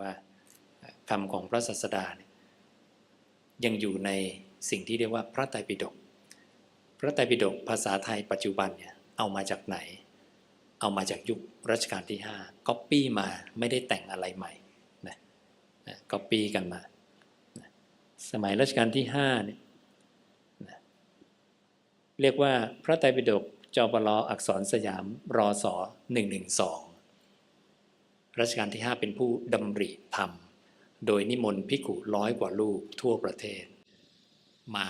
ว่าคำของพระศาสดาเนี่ยยังอยู่ในสิ่งที่เรียกว่าพระไตรปิฎก พระไตรปิฎกภาษาไทยปัจจุบันเนี่ยเอามาจากไหน เอามาจากยุครัชกาลที่5ก๊อปปี้มาไม่ได้แต่งอะไรใหม่นะก๊อปปี้กันมา สมัยรัชกาลที่5เนี่ยนะเรียกว่าพระไตรปิฎกจปรอักษรสยามรอสอ112 รัชกาลที่ 5 เป็นผู้ดำริธรรม โดยนิมนต์ภิกุร้อยกว่าลูกทั่วประเทศ มา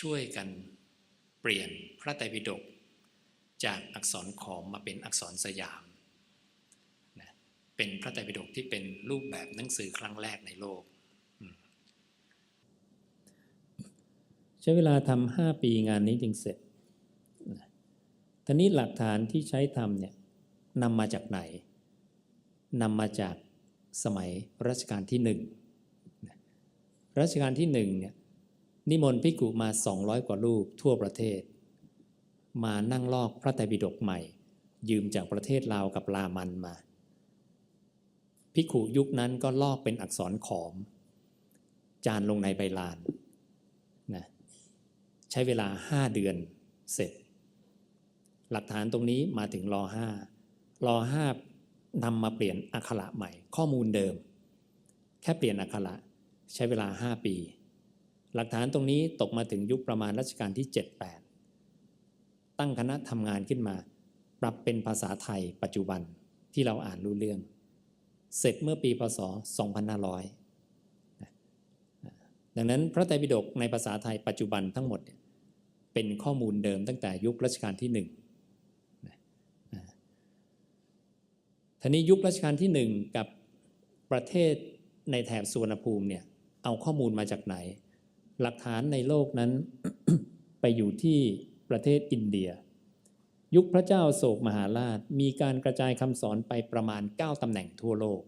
ช่วยกันเปลี่ยนพระไตรปิฎกจากอักษรขอมมาเป็นอักษรสยามนะเป็นพระไตรปิฎกที่เป็นรูปแบบหนังสือครั้งแรกในโลก ใช้เวลาทำห้าปีงานนี้จึงเสร็จทีนี้หลักฐานที่ใช้ทำเนี่ยนำมาจากไหน นำมาจากสมัยรัชกาลที่หนึ่งรัชกาลที่หนึ่งเนี่ยนิมนต์ภิกุมา 200 กว่ารูปทั่วประเทศ มานั่งลอกพระไตรปิฎกใหม่ ยืมจากประเทศลาวกับลามันมาภิกุยุคนั้นก็ลอกเป็นอักษรขอม จานลงในใบลานนะใช้เวลา 5 เดือนเสร็จ หลักฐานตรงนี้มาถึงรอห้ารอห้า นำมาเปลี่ยนอักขระใหม่ ข้อมูลเดิม แค่เปลี่ยนอักขระใช้เวลา 5 ปี หลักฐานตรงนี้ตกมาถึงยุคประมาณรัชกาลที่ 78 ตั้งคณะทำงานขึ้นมา ปรับเป็นภาษาไทยปัจจุบันที่เราอ่านรู้เรื่อง เสร็จเมื่อปีพศ 2500 ดังนั้นพระไตรปิฎกในภาษาไทยปัจจุบันทั้งหมด เป็นข้อมูลเดิมตั้งแต่ยุครัชกาลที่ 1 ทีนี้ยุครัชกาลที่หนึ่งกับประเทศในแถบสุวรรณภูมิเนี่ยเอาข้อมูลมาจากไหน หลักฐานในโลกนั้น ไปอยู่ที่ประเทศอินเดีย ยุคพระเจ้าโศกมหาราชมีการกระจายคำสอนไปประมาณ 9 ตำแหน่งทั่วโลก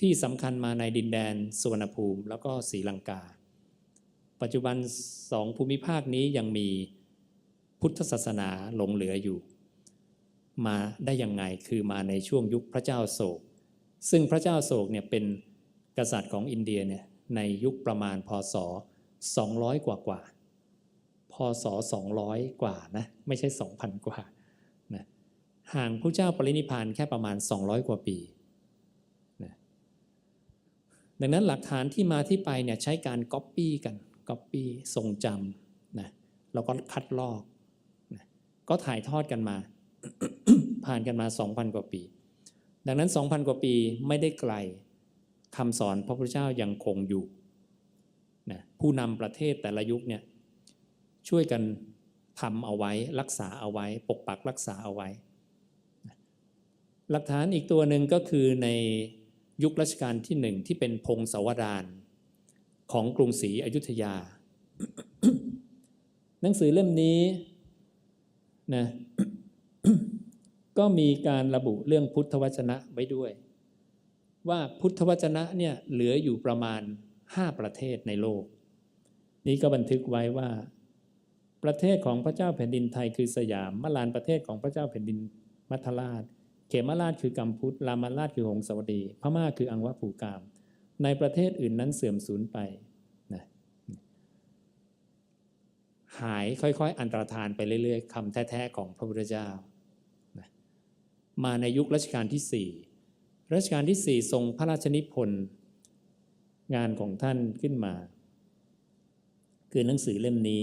ที่สำคัญมาในดินแดนสุวรรณภูมิแล้วก็ศรีลังกา ปัจจุบันสองภูมิภาคนี้ยังมีพุทธศาสนาหลงเหลืออยู่ มาได้ยังไงคือมาในช่วงยุคพระเจ้าโศก ซึ่งพระเจ้าโศกเนี่ยเป็นกษัตริย์ของอินเดียเนี่ยในยุคประมาณพศ 200 กว่ากว่าพศ 200 กว่านะไม่ใช่ 2,000 กว่านะห่างพระเจ้าปรินิพานแค่ประมาณ 200 กว่าปีนะดังนั้นหลักฐานที่มาที่ไปเนี่ยใช้การก๊อปปี้กันก๊อปปี้ทรงจำนะแล้วก็คัดลอกนะก็ถ่ายทอดกันมา ผ่านกันมา 2,000 กว่าปี ดังนั้น 2,000 กว่าปีไม่ได้ไกลคำสอนพระพุทธเจ้ายังคงอยู่นะผู้นำประเทศแต่ละยุคเนี่ยช่วยกันทำเอาไว้รักษาเอาไว้ ปกปักรักษาเอาไว้ หลักฐานอีกตัวหนึ่งก็คือในยุครัชกาลที่หนึ่งที่เป็นพงศาวดารของกรุงศรีอยุธยา หนังสือเล่มนี้นะ ก็มีการระบุเรื่องพุทธวจนะไว้ด้วย ว่าพุทธวจนะเนี่ยเหลืออยู่ประมาณ 5 ประเทศในโลก นี้ก็บันทึกไว้ว่า ประเทศของพระเจ้าแผ่นดินไทยคือสยามมลานประเทศของพระเจ้าแผ่นดินมัทราช เขมราชคือกัมพูชรามาราชคือหงสาวดี พม่าคืออังวะผูกาม ในประเทศอื่นนั้นเสื่อมสูญไปนะหายค่อยๆ อันตรธานไปเรื่อยๆคำแท้ๆของพระพุทธเจ้า มาในยุครัชกาลที่ 4 รัชกาลที่ 4 ทรงพระราชนิพนธ์งานของท่านขึ้นมา คือหนังสือเล่มนี้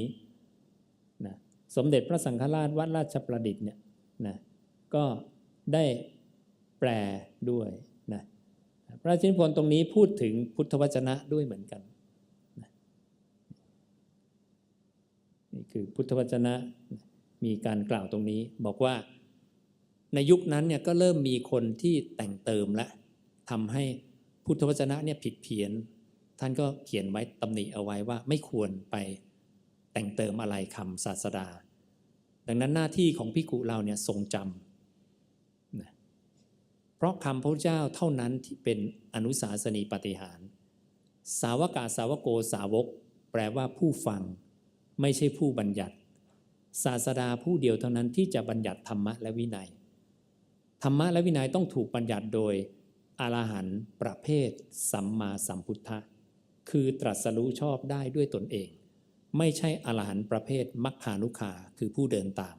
นะสมเด็จพระสังฆราชวัดราชประดิษฐ์เนี่ยนะก็ได้แปลด้วยนะพระราชนิพนธ์ตรงนี้พูดถึงพุทธวจนะด้วยเหมือนกันนะนี่คือพุทธวจนะมีการกล่าวตรงนี้บอกว่า ในยุคนั้นเนี่ยก็เริ่มมีคนที่แต่งเติมและทำให้พุทธวจนะเนี่ยผิดเพี้ยน ท่านก็เขียนไว้ตำหนิเอาไว้ว่าไม่ควรไปแต่งเติมอะไรคำศาสดา ดังนั้นหน้าที่ของพิกุเราเนี่ยทรงจำนะเพราะคำพระเจ้าเท่านั้นที่เป็นอนุสาสนีปฏิหาร สาวกาสาวโกสาวก แปลว่าผู้ฟัง ไม่ใช่ผู้บัญญัติ ศาสดาผู้เดียวเท่านั้นที่จะบัญญัติธรรมะและวินัย ธรรมะและวินัยต้องถูกบัญญัติโดยอรหันต์ประเภท สัมมาสัมพุทธะคือตรัสรู้ชอบได้ด้วยตนเอง ไม่ใช่อรหันต์ประเภทมัคคานุคาคือผู้เดินตาม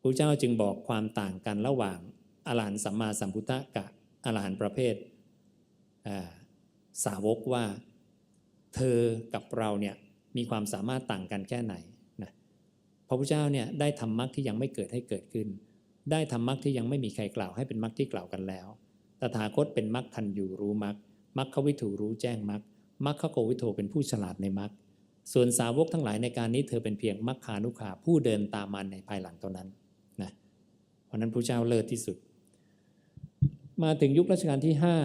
พระเจ้าจึงบอกความต่างกันระหว่างอรหันต์สัมมาสัมพุทธะกับอรหันต์ประเภทสาวกว่า เธอกับเราเนี่ยมีความสามารถต่างกันแค่ไหนนะพระพุทธเจ้าเนี่ยได้ทำมรรคที่ยังไม่เกิดให้เกิดขึ้น ได้ทำมรรคที่ยังไม่มีใครกล่าวให้เป็นมรรคที่กล่าวกันแล้ว ตถาคตเป็นมรรคทันอยู่รู้มรรคมรรควิถูรู้แจ้งมรรคมรรคโกวิโทเป็นผู้ฉลาดในมรรคส่วนสาวกทั้งหลายในการนี้เธอเป็นเพียงมรรคานุขาผู้เดินตามมันในภายหลังเท่านั้นนะเพราะนั้นพระเจ้าเลิศที่สุด มาถึงยุครัชกาลที่ห้า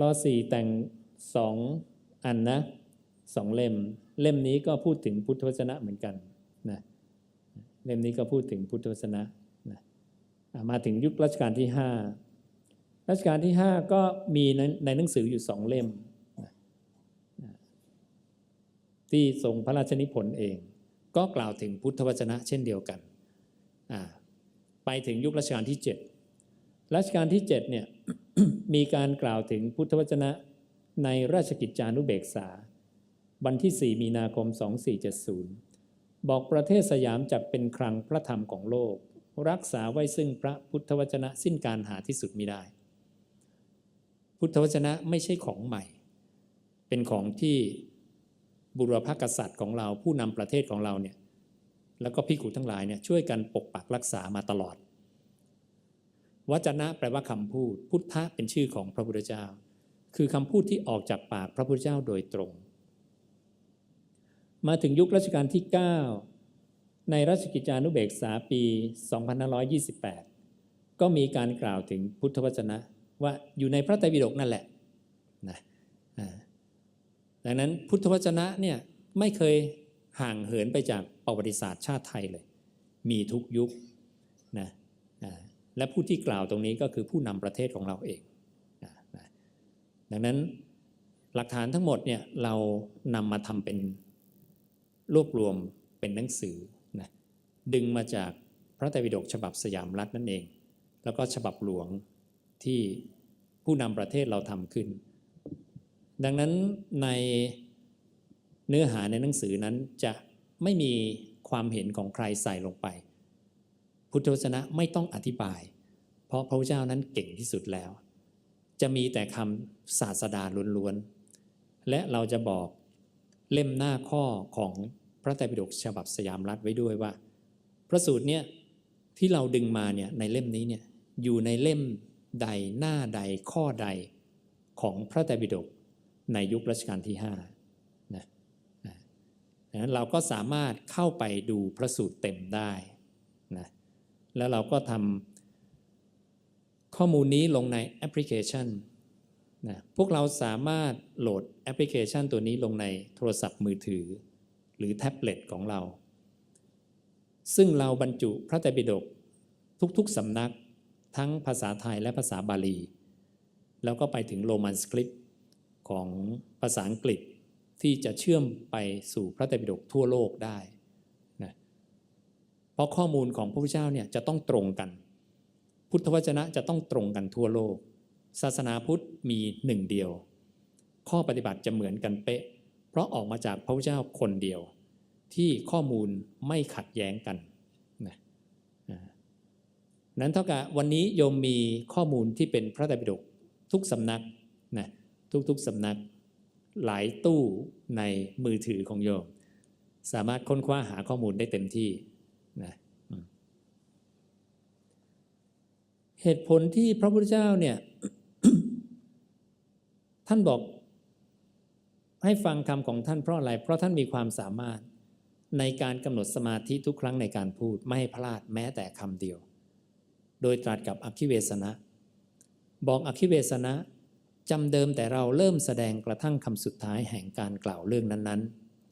รอสี่แต่งสองอันนะสองเล่ม เล่มนี้ก็พูดถึงพุทธวจนะเหมือนกันนะ เล่มนี้ก็พูดถึงพุทธวจนะนะมาถึงยุครัชกาลที่ห้ารัชกาลที่ห้าก็มีในในหนังสืออยู่สองเล่มนะนะที่ทรงพระราชนิพนธ์เอง ก็กล่าวถึงพุทธวจนะเช่นเดียวกัน ไปถึงยุครัชกาลที่เจ็ดรัชกาลที่เจ็ดเนี่ยมีการกล่าวถึงพุทธวจนะในราชกิจจานุเบกษา วันที่ 4 มีนาคม 2470 บอกประเทศสยามจักเป็นครังพระธรรมของโลก รักษาไว้ซึ่งพระพุทธวจนะสิ้นการหาที่สุดมิได้ พุทธวจนะไม่ใช่ของใหม่ เป็นของที่บุรพกษัตริย์ของเราผู้นำประเทศของเราเนี่ยแล้วก็พิกุทั้งหลายเนี่ยช่วยกันปกปักรักษามาตลอด วจนะแปลว่าคำพูด พุทธะเป็นชื่อของพระพุทธเจ้า คือคำพูดที่ออกจากปากพระพุทธเจ้าโดยตรง มาถึงยุครัชกาลที่ 9 ในราชกิจจานุเบกษาปี 2528 ก็มีการกล่าวถึงพุทธวจนะว่าอยู่ในพระไตรปิฎกนั่นแหละนะอ่าดังนั้นพุทธวจนะเนี่ยไม่เคยห่างเหินไปจากประวัติศาสตร์ชาติไทยเลย มีทุกยุคนะอ่าและผู้ที่กล่าวตรงนี้ก็คือผู้นำประเทศของเราเองนะดังนั้นหลักฐานทั้งหมดเนี่ยเรานำมาทำเป็น รวบรวมเป็นหนังสือนะดึงมาจากพระไตรปิฎกฉบับสยามรัฐนั่นเอง แล้วก็ฉบับหลวงที่ผู้นำประเทศเราทำขึ้น ดังนั้นในเนื้อหาในหนังสือนั้นจะไม่มีความเห็นของใครใส่ลงไป พุทธวจนะไม่ต้องอธิบาย เพราะพระพุทธเจ้านั้นเก่งที่สุดแล้ว จะมีแต่คำศาสดาล้วนๆและเราจะบอก เล่มหน้าข้อของพระไตรปิฎกฉบับสยามรัฐไว้ด้วยว่า พระสูตรเนี่ยที่เราดึงมาเนี่ยในเล่มนี้เนี่ยอยู่ในเล่มใดหน้าใดข้อใดของพระไตรปิฎกในยุครัชกาลที่ห้านะดังนั้นเราก็สามารถเข้าไปดูพระสูตรเต็มได้นะแล้วเราก็ทำข้อมูลนี้ลงในแอปพลิเคชัน นะพวกเราสามารถโหลดแอปพลิเคชันตัวนี้ลงในโทรศัพท์มือถือ หรือแท็บเล็ตของเรา ซึ่งเราบรรจุพระไตรปิฎกทุกๆสำนักทั้งภาษาไทยและภาษาบาลี แล้วก็ไปถึงโรมันสคริปต์ของภาษาอังกฤษที่จะเชื่อมไปสู่พระไตรปิฎกทั่วโลกได้นะเพราะข้อมูลของพระพุทธเจ้าเนี่ยจะต้องตรงกัน พุทธวจนะจะต้องตรงกันทั่วโลก ศาสนาพุทธมีหนึ่งเดียว ข้อปฏิบัติจะเหมือนกันเป๊ะ เพราะออกมาจากพระพุทธเจ้าคนเดียว ที่ข้อมูลไม่ขัดแย้งกันนะนั้นเท่ากับวันนี้โยมมีข้อมูลที่เป็นพระไตรปิฎกทุกสำนักนะทุกๆสำนักหลายตู้ในมือถือของโยม สามารถค้นคว้าหาข้อมูลได้เต็มที่นะเหตุผลที่พระพุทธเจ้าเนี่ย ท่านบอกให้ฟังคำของท่านเพราะอะไร เพราะท่านมีความสามารถในการกำหนดสมาธิทุกครั้งในการพูดไม่ให้พลาดแม้แต่คำเดียว โดยตรัสกับอคิเวสนะ บอกอคิเวสนะจำเดิมแต่เราเริ่มแสดงกระทั่งคำสุดท้ายแห่งการกล่าวเรื่องนั้น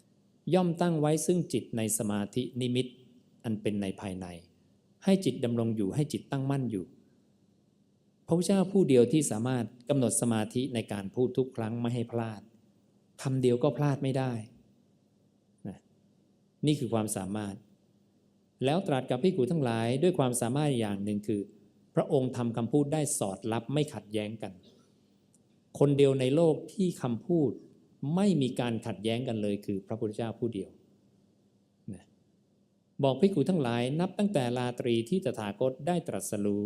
ๆ ย่อมตั้งไว้ซึ่งจิตในสมาธินิมิต อันเป็นในภายใน ให้จิตดำรงอยู่ให้จิตตั้งมั่นอยู่ พระพุทธเจ้าผู้เดียวที่สามารถกำหนดสมาธิในการพูดทุกครั้งไม่ให้พลาดคำเดียวก็พลาดไม่ได้นะนี่คือความสามารถ แล้วตรัสกับพิกูทั้งหลายด้วยความสามารถอย่างหนึ่งคือ พระองค์ทำคำพูดได้สอดรับไม่ขัดแย้งกัน คนเดียวในโลกที่คำพูดไม่มีการขัดแย้งกันเลยคือพระพุทธเจ้าผู้เดียวนะบอกภิกขุทั้งหลายนับตั้งแต่ราตรีที่ตถาคตได้ตรัสรู้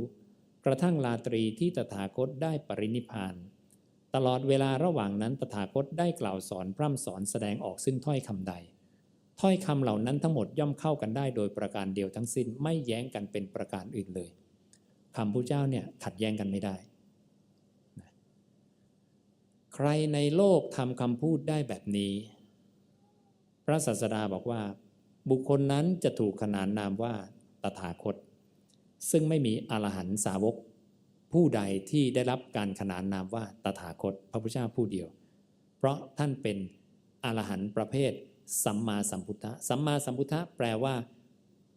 กระทั่งราตรีที่ตถาคตได้ปรินิพาน ตลอดเวลาระหว่างนั้นตถาคตได้กล่าวสอนพร่ำสอนแสดงออกซึ่งถ้อยคำใด ถ้อยคำเหล่านั้นทั้งหมดย่อมเข้ากันได้โดยประการเดียวทั้งสิ้นไม่แย้งกันเป็นประการอื่นเลยคำพระเจ้าเนี่ยขัดแย้งกันไม่ได้ ใครในโลกทำคำพูดได้แบบนี้ พระศาสดาบอกว่า บุคคลนั้นจะถูกขนานนามว่าตถาคต ซึ่งไม่มีอรหันตสาวกผู้ใดที่ได้รับการขนานนามว่าตถาคตพระพุทธเจ้าผู้เดียว เพราะท่านเป็นอรหันต์ประเภท สัมมาสัมพุทธะสัมมาสัมพุทธะแปลว่า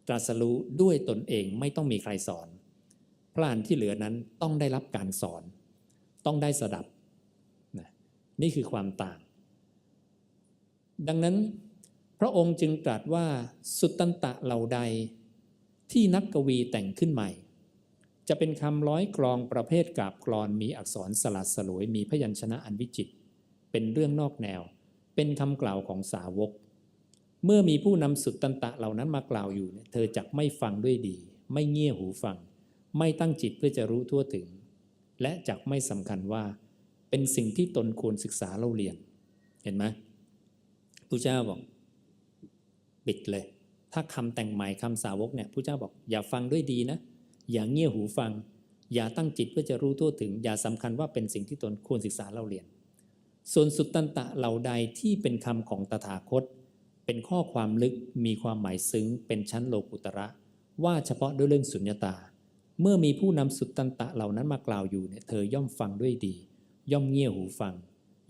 ตรัสรู้ด้วยตนเองไม่ต้องมีใครสอน พระอรหันต์ที่เหลือนั้นต้องได้รับการสอน ต้องได้สดับนะนี่คือความต่าง ดังนั้น พระองค์จึงตรัสว่าสุตตันตะเหล่าใด ที่นักกวีแต่งขึ้นใหม่ จะเป็นคำร้อยกลองประเภทกาบกรอนมีอักษรสลัดสลวยมีพยัญชนะอันวิจิตรเป็นเรื่องนอกแนว เป็นคำกล่าวของสาวก เมื่อมีผู้นำสุตตันตะเหล่านั้นมากล่าวอยู่เนี่ยเธอจักไม่ฟังด้วยดี ไม่เงี่ยหูฟัง ไม่ตั้งจิตเพื่อจะรู้ทั่วถึง และจักไม่สำคัญว่า เป็นสิ่งที่ตนควรศึกษาเล่าเรียน เห็นไหมพระเจ้าบอกปิดเลย ถ้าคำแต่งใหม่คำสาวกเนี่ยพระเจ้าบอกอย่าฟังด้วยดีนะ อย่าเงี่ยหูฟัง อย่าตั้งจิตเพื่อจะรู้ทั่วถึง อย่าสำคัญว่าเป็นสิ่งที่ตนควรศึกษาเล่าเรียน ส่วนสุตตันตะเหล่าใดที่เป็นคำของตถาคต เป็นข้อความลึกมีความหมายซึ้ง เป็นชั้นโลกุตระ ว่าเฉพาะด้วยเรื่องสุญญตา เมื่อมีผู้นำสุตตันตะเหล่านั้นมากล่าวอยู่เนี่ยเธอย่อมฟังด้วยดี ย่อมเงี่ยหูฟัง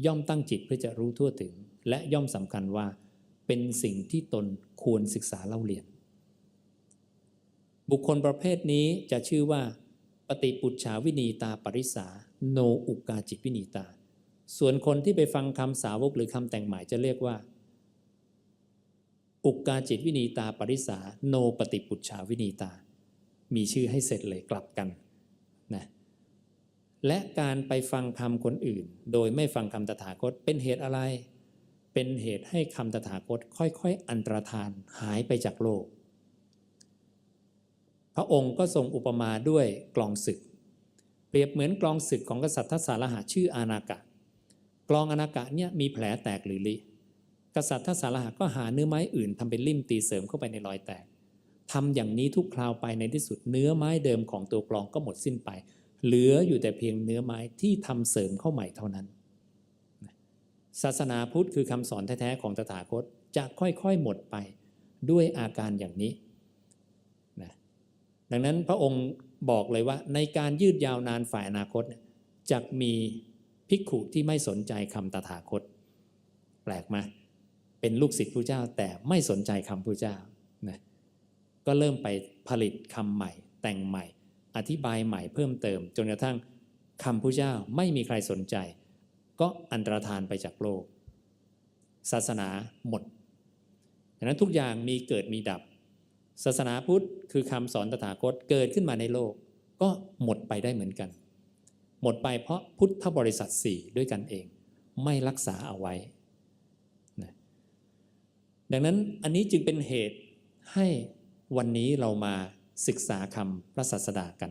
ย่อมตั้งจิตเพื่อจะรู้ทั่วถึง และย่อมสำคัญว่า เป็นสิ่งที่ตนควรศึกษาเล่าเรียน บุคคลประเภทนี้จะชื่อว่า ปฏิปุจฉาวินีตาปริสาโนอุกาจิตวินีตา ส่วนคนที่ไปฟังคำสาวกหรือคำแต่งหมายจะเรียกว่า อุกาจิตวินีตาปริสาโนปฏิปุจฉาวินีตา มีชื่อให้เสร็จเลยกลับกันนะและการไปฟังคำคนอื่น โดยไม่ฟังคำตถาคตเป็นเหตุอะไร เป็นเหตุให้คำตถาคตค่อยๆ อันตรธานหายไปจากโลก พระองค์ก็ทรงอุปมาด้วยกลองศึก เปรียบเหมือนกลองศึกของกษัตริย์ทศารหะชื่ออานากะ กลองอานากะเนี่ยมีแผลแตกหรือลิกษัตริย์ทศารหะก็หาเนื้อไม้อื่นทำเป็นลิ่มตีเสริมเข้าไปในรอยแตกทำอย่างนี้ทุกคราวไปในที่สุดเนื้อไม้เดิมของตัวกลองก็หมดสิ้นไป เหลืออยู่แต่เพียงเนื้อไม้ที่ทำเสริมเข้าใหม่เท่านั้น ศาสนาพุทธคือคำสอนแท้ๆของตถาคตจะค่อยๆหมดไปด้วยอาการอย่างนี้นะดังนั้นพระองค์บอกเลยว่าในการยืดยาวนานฝ่ายอนาคตจะมีภิกขุที่ไม่สนใจคำตถาคต แปลกไหมเป็นลูกศิษย์พระเจ้าแต่ไม่สนใจคำพระเจ้านะก็เริ่มไปผลิตคำใหม่ แต่งใหม่ อธิบายใหม่เพิ่มเติม จนกระทั่งคำพระเจ้าไม่มีใครสนใจ ก็อันตรธานไปจากโลก ศาสนาหมดดังนั้นทุกอย่างมีเกิดมีดับ ศาสนาพุทธคือคำสอนตถาคตเกิดขึ้นมาในโลก ก็หมดไปได้เหมือนกัน หมดไปเพราะพุทธบริษัทสี่ด้วยกันเอง ไม่รักษาเอาไว้นะดังนั้นอันนี้จึงเป็นเหตุให้วันนี้เรามาศึกษาคำพระศาสดากัน